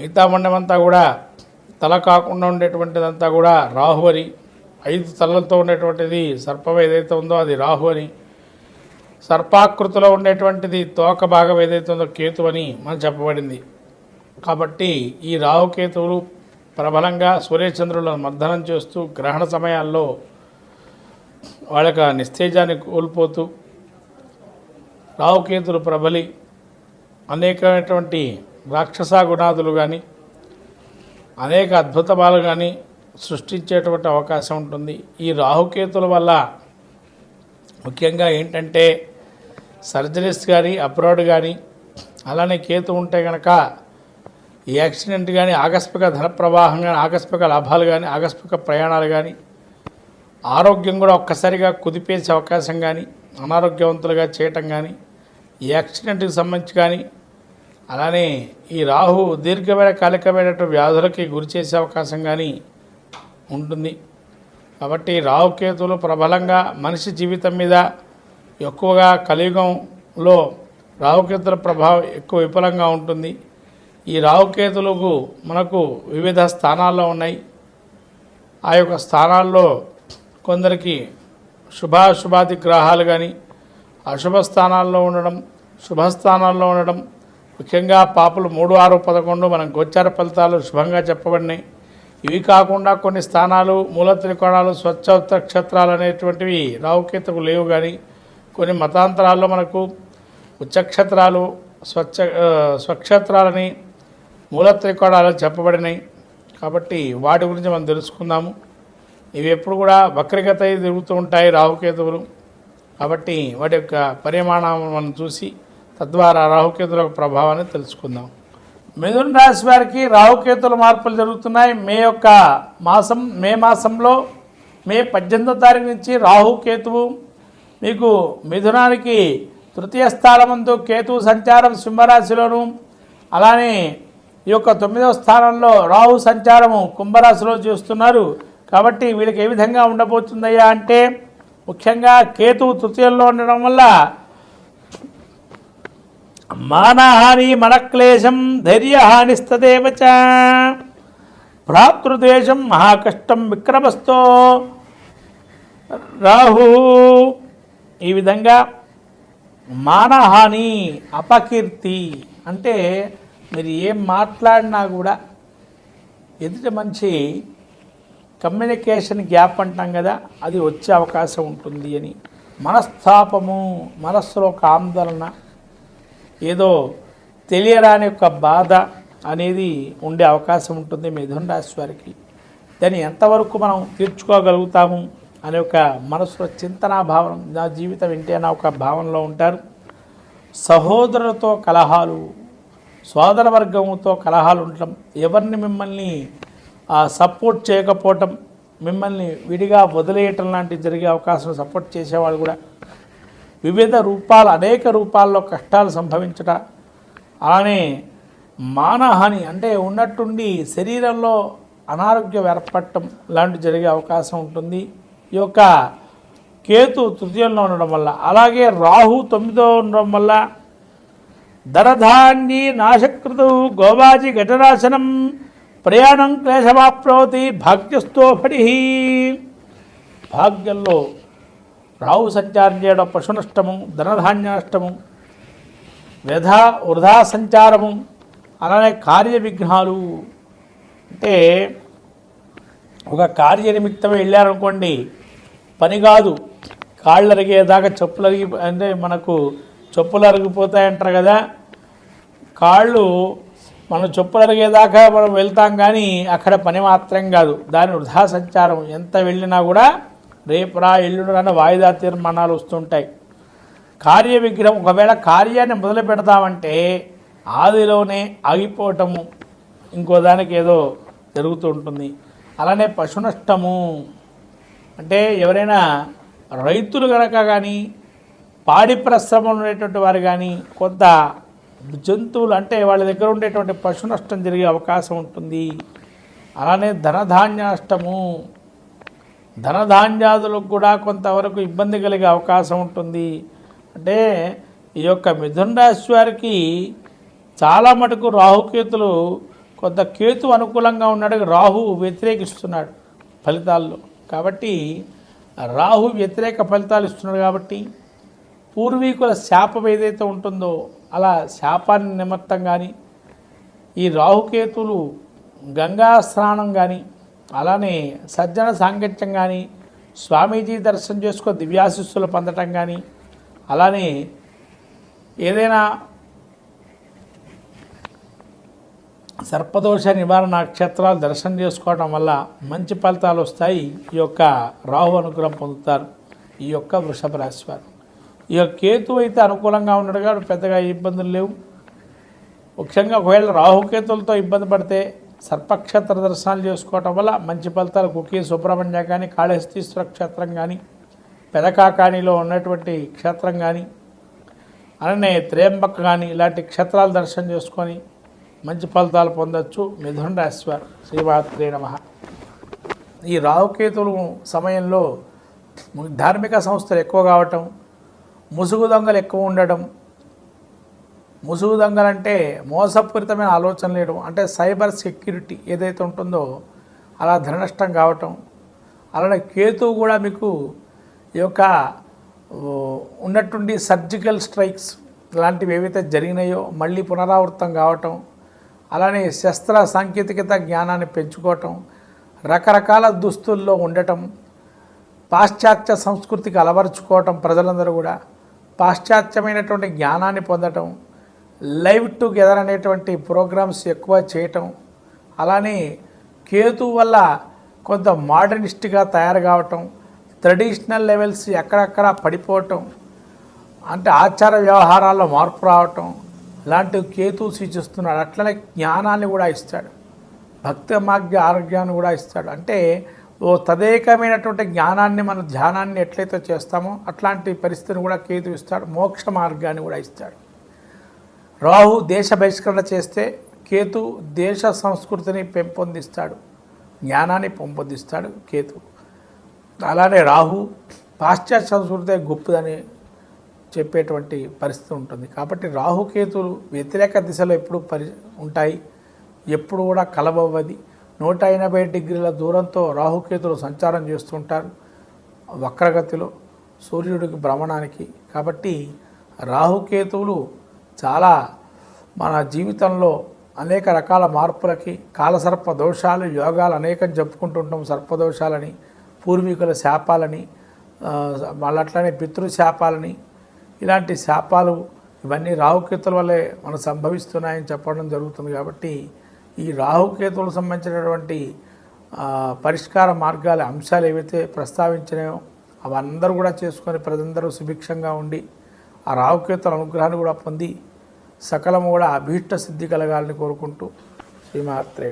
మిగతా మండమంతా కూడా తల కాకుండా ఉండేటువంటిదంతా కూడా రాహు అని ఐదు తలలతో ఉండేటువంటిది సర్పం ఏదైతే ఉందో అది రాహు అని సర్పాకృతిలో ఉండేటువంటిది తోక భాగం ఏదైతే ఉందో కేతు అని మనం చెప్పబడింది. కాబట్టి ఈ రాహుకేతువులు ప్రబలంగా సూర్యచంద్రులను మర్దనం చేస్తూ గ్రహణ సమయాల్లో వాళ్ళ యొక్క నిస్తేజాన్ని కోల్పోతూ రాహుకేతులు ప్రబలి అనేకమైనటువంటి రాక్షసాగుణాదులు కానీ అనేక అద్భుతమాలు కానీ సృష్టించేటువంటి అవకాశం ఉంటుంది. ఈ రాహుకేతుల వల్ల ముఖ్యంగా ఏంటంటే సర్జరీస్ కానీ అబ్రాడ్ కానీ అలానే కేతు ఉంటే కనుక ఈ యాక్సిడెంట్ కానీ ఆకస్మిక ధన ప్రవాహం కానీ ఆకస్మిక లాభాలు కానీ ఆకస్మిక ప్రయాణాలు కానీ ఆరోగ్యం కూడా ఒక్కసారిగా కుదిపేసే అవకాశం కానీ అనారోగ్యవంతులుగా చేయటం కానీ ఈ యాక్సిడెంట్కి సంబంధించి కానీ అలానే ఈ రాహు దీర్ఘమైన కాలికమైనటువంటి వ్యాధులకి గురి చేసే అవకాశం కానీ ఉంటుంది. కాబట్టి రాహుకేతులు ప్రబలంగా మనిషి జీవితం మీద ఎక్కువగా కలియుగంలో రాహుకేతుల ప్రభావం ఎక్కువ విఫలంగా ఉంటుంది. ఈ రాహుకేతులకు మనకు వివిధ స్థానాల్లో ఉన్నాయి. ఆ యొక్క స్థానాల్లో కొందరికి శుభాశుభాది గ్రహాలు కానీ అశుభ స్థానాల్లో ఉండడం శుభస్థానాల్లో ఉండడం ముఖ్యంగా పాపులు మూడు ఆరు పదకొండు మనం గోచార ఫలితాలు శుభంగా చెప్పబడినాయి. ఇవి కాకుండా కొన్ని స్థానాలు మూల త్రికోణాలు స్వచ్ఛ క్షేత్రాలు అనేటువంటివి రావుకేతకు లేవు కానీ కొన్ని మతాంతరాల్లో మనకు ఉచ్చక్షేత్రాలు స్వచ్ఛ స్వక్షత్రాలని స్వక్షేత్రాలని మూల త్రికోణాలు చెప్పబడినాయి. కాబట్టి వాటి గురించి మనం తెలుసుకుందాము. ఇవి ఎప్పుడు కూడా వక్రగత తిరుగుతూ ఉంటాయి రావుకేతువులు కాబట్టి వాటి యొక్క పరిమాణం మనం చూసి తద్వారా రాహుకేతుల ప్రభావాన్ని తెలుసుకుందాం. మిథున రాశి వారికి రాహుకేతుల మార్పులు జరుగుతున్నాయి. మే యొక్క మాసం మే మాసంలో మే పద్దెనిమిదో తారీఖు నుంచి రాహుకేతువు మీకు మిథునానికి తృతీయ స్థానమందు కేతువు సంచారం సింహరాశిలోను అలానే ఈ యొక్క తొమ్మిదవ స్థానంలో రాహు సంచారము కుంభరాశిలో చేస్తున్నారు. కాబట్టి వీళ్ళకి ఏ విధంగా ఉండబోతుందయ్యా అంటే ముఖ్యంగా కేతువు తృతీయంలో ఉండడం వల్ల మానహాని మనక్లేశం ధైర్యహానిస్తదేవ చ. భ్రాతృదేశం మహాకష్టం విక్రమస్తో. రాహు ఈ విధంగా మానహాని అపకీర్తి అంటే మీరు ఏం మాట్లాడినా కూడా ఎదుటి మంచి కమ్యూనికేషన్ గ్యాప్ అంటాం కదా అది వచ్చే అవకాశం ఉంటుంది అని. మనస్తాపము మనస్సులో ఒక ఆందోళన ఏదో తెలియరాని ఒక బాధ అనేది ఉండే అవకాశం ఉంటుంది మిథున రాశి వారికి. దాన్ని ఎంతవరకు మనం తీర్చుకోగలుగుతాము అనే ఒక మనసులో చింతనా భావన నా జీవితం ఇంటేనా ఒక భావనలో ఉంటారు. సహోదరులతో కలహాలు సోదర వర్గంతో కలహాలు ఉండటం ఎవరిని మిమ్మల్ని సపోర్ట్ చేయకపోవటం మిమ్మల్ని విడిగా వదిలేయటం లాంటివి జరిగే అవకాశం సపోర్ట్ చేసేవాళ్ళు కూడా వివిధ రూపాలు అనేక రూపాల్లో కష్టాలు సంభవించట. అలానే మానహాని అంటే ఉన్నట్టుండి శరీరంలో అనారోగ్యం ఏర్పడటం లాంటివి జరిగే అవకాశం ఉంటుంది. ఈ యొక్క కేతు తృతీయంలో ఉండడం వల్ల అలాగే రాహు తొమ్మిదో ఉండడం వల్ల ధనధాన్యీ నాశకృతు గోబాజి ఘటనాశనం ప్రయాణం క్లేశమాప్నోతి భాగ్యస్థోపడి భాగ్యంలో రాహు సంచారం చేయడం పశు నష్టము ధనధాన్య నష్టము వ్యధా వృధా సంచారము అలానే కార్య విఘ్నాలు. అంటే ఒక కార్యనిమిత్తం వెళ్ళారనుకోండి పని కాదు. కాళ్ళు అరిగేదాకా చెప్పులు అరిగి అంటే మనకు చెప్పులు అరిగిపోతాయంటారు కదా. కాళ్ళు మనం చెప్పులు అరిగేదాకా మనం వెళ్తాం కానీ అక్కడ పని మాత్రం కాదు. దాని వృధా సంచారం ఎంత వెళ్ళినా కూడా రేపురా ఎల్లుండి వాయిదా తీర్మానాలు వస్తుంటాయి. కార్య విగ్రహం ఒకవేళ కార్యాన్ని మొదలు పెడతామంటే ఆదిలోనే ఆగిపోవటము ఇంకో దానికి ఏదో జరుగుతూ ఉంటుంది. అలానే పశు నష్టము అంటే ఎవరైనా రైతులు కనుక కానీ పాడి పరిశ్రమలు ఉండేటువంటి వారు కానీ కొంత జంతువులు అంటే వాళ్ళ దగ్గర ఉండేటువంటి పశు నష్టం జరిగే అవకాశం ఉంటుంది. అలానే ధనధాన్య నష్టము. ధనధాన్యాదులకు కూడా కొంతవరకు ఇబ్బంది కలిగే అవకాశం ఉంటుంది. అంటే ఈ యొక్క మిథున రాశి వారికి చాలా మటుకు రాహుకేతులు కొంత కేతు అనుకూలంగా ఉన్నాడు. రాహు వ్యతిరేకిస్తున్నాడు ఫలితాల్లో. కాబట్టి రాహు వ్యతిరేక ఫలితాలు ఇస్తున్నాడు కాబట్టి పూర్వీకుల శాపం ఏదైతే ఉంటుందో అలా శాపాన్ని నిమిత్తం కానీ ఈ రాహుకేతులు గంగా స్నానం కానీ అలానే సజ్జన సాంగత్యం కానీ స్వామీజీ దర్శనం చేసుకో దివ్యాశిస్సులు పొందటం కానీ అలానే ఏదైనా సర్పదోష నివారణ నక్షత్రాలు దర్శనం చేసుకోవడం వల్ల మంచి ఫలితాలు వస్తాయి. ఈ యొక్క రాహు అనుగ్రహం పొందుతారు. ఈ యొక్క వృషభ రాశి వారు. ఈ యొక్క కేతు అయితే అనుకూలంగా ఉన్నట్టుగా కాబట్టి పెద్దగా ఇబ్బందులు లేవు. ముఖ్యంగా ఒకవేళ రాహుకేతులతో ఇబ్బంది పడితే సర్పక్షేత్ర దర్శనాలు చేసుకోవటం వల్ల మంచి ఫలితాలు కుకీ సుబ్రహ్మణ్య కానీ కాళహస్తీశ్వర క్షేత్రం కానీ పెదకాకాణిలో ఉన్నటువంటి క్షేత్రం కానీ అలానే త్రేంబక్ కానీ ఇలాంటి క్షేత్రాలు దర్శనం చేసుకొని మంచి ఫలితాలు పొందొచ్చు. మిథున రాశి వారు. శ్రీమాత్రే నమ. ఈ రాహుకేతులు సమయంలో ధార్మిక సంస్థలు ఎక్కువ కావటం ముసుగు దొంగలు ఎక్కువ ఉండడం ముసుగు దొంగలంటే మోసపూరితమైన ఆలోచన లేయడం అంటే సైబర్ సెక్యూరిటీ ఏదైతే ఉంటుందో అలా ధన నష్టం కావటం. అలానే కేతువు కూడా మీకు ఈ యొక్క ఉన్నటువంటి ఉన్నట్టుండి సర్జికల్ స్ట్రైక్స్ లాంటివి ఏవైతే జరిగినాయో మళ్ళీ పునరావృతం కావటం అలానే శస్త్ర సాంకేతికత జ్ఞానాన్ని పెంచుకోవటం రకరకాల దుస్తుల్లో ఉండటం పాశ్చాత్య సంస్కృతికి అలవరుచుకోవటం ప్రజలందరూ కూడా పాశ్చాత్యమైనటువంటి జ్ఞానాన్ని పొందటం లైవ్ టుగెదర్ అనేటువంటి ప్రోగ్రామ్స్ ఎక్కువ చేయటం అలానే కేతు వల్ల కొంత మోడర్నిస్ట్గా తయారు కావటం ట్రెడిషనల్ లెవెల్స్ ఎక్కడెక్కడ పడిపోవటం అంటే ఆచార వ్యవహారాల్లో మార్పు రావటం ఇలాంటివి కేతు సూచిస్తున్నాడు. అట్లనే జ్ఞానాన్ని కూడా ఇస్తాడు. భక్తి మార్గ ఆరోగ్యాన్ని కూడా ఇస్తాడు. అంటే ఓ తదేకమైనటువంటి జ్ఞానాన్ని మన ధ్యానాన్ని ఎట్లయితే చేస్తామో అట్లాంటి పరిస్థితిని కూడా కేతు ఇస్తాడు. మోక్ష మార్గాన్ని కూడా ఇస్తాడు. రాహు దేశ బహిష్కరణ చేస్తే కేతు దేశ సంస్కృతిని పెంపొందిస్తాడు. జ్ఞానాన్ని పెంపొందిస్తాడు కేతు. అలానే రాహు పాశ్చాత్య సంస్కృతి గొప్పదని చెప్పేటువంటి పరిస్థితి ఉంటుంది. కాబట్టి రాహుకేతులు వ్యతిరేక దిశలో ఎప్పుడు పరి ఉంటాయి. ఎప్పుడు కూడా కలవవ్వది నూట ఎనభై డిగ్రీల దూరంతో రాహుకేతులు సంచారం చేస్తుంటారు వక్రగతిలో సూర్యుడికి భ్రమణానికి. కాబట్టి రాహుకేతువులు చాలా మన జీవితంలో అనేక రకాల మార్పులకి కాలసర్ప దోషాలు యోగాలు అనేకం చెప్పుకుంటుంటాం సర్పదోషాలని పూర్వీకుల శాపాలని మళ్ళీ అట్లనే పితృశాపాలని. ఇలాంటి శాపాలు ఇవన్నీ రాహుకేతుల వల్లే మనకు సంభవిస్తున్నాయని చెప్పడం జరుగుతుంది కాబట్టి ఈ రాహుకేతువులకు సంబంధించినటువంటి పరిష్కార మార్గాల అంశాలు ఏవైతే ప్రస్తావించినాయో అవందరూ కూడా చేసుకొని ప్రజలందరూ సుభిక్షంగా ఉండి ఆ రాహుకేతుల అనుగ్రహాన్ని కూడా పొంది సకలము కూడా అభీష్ట సిద్ధి కలగాలని కోరుకుంటూ శ్రీమాత్రే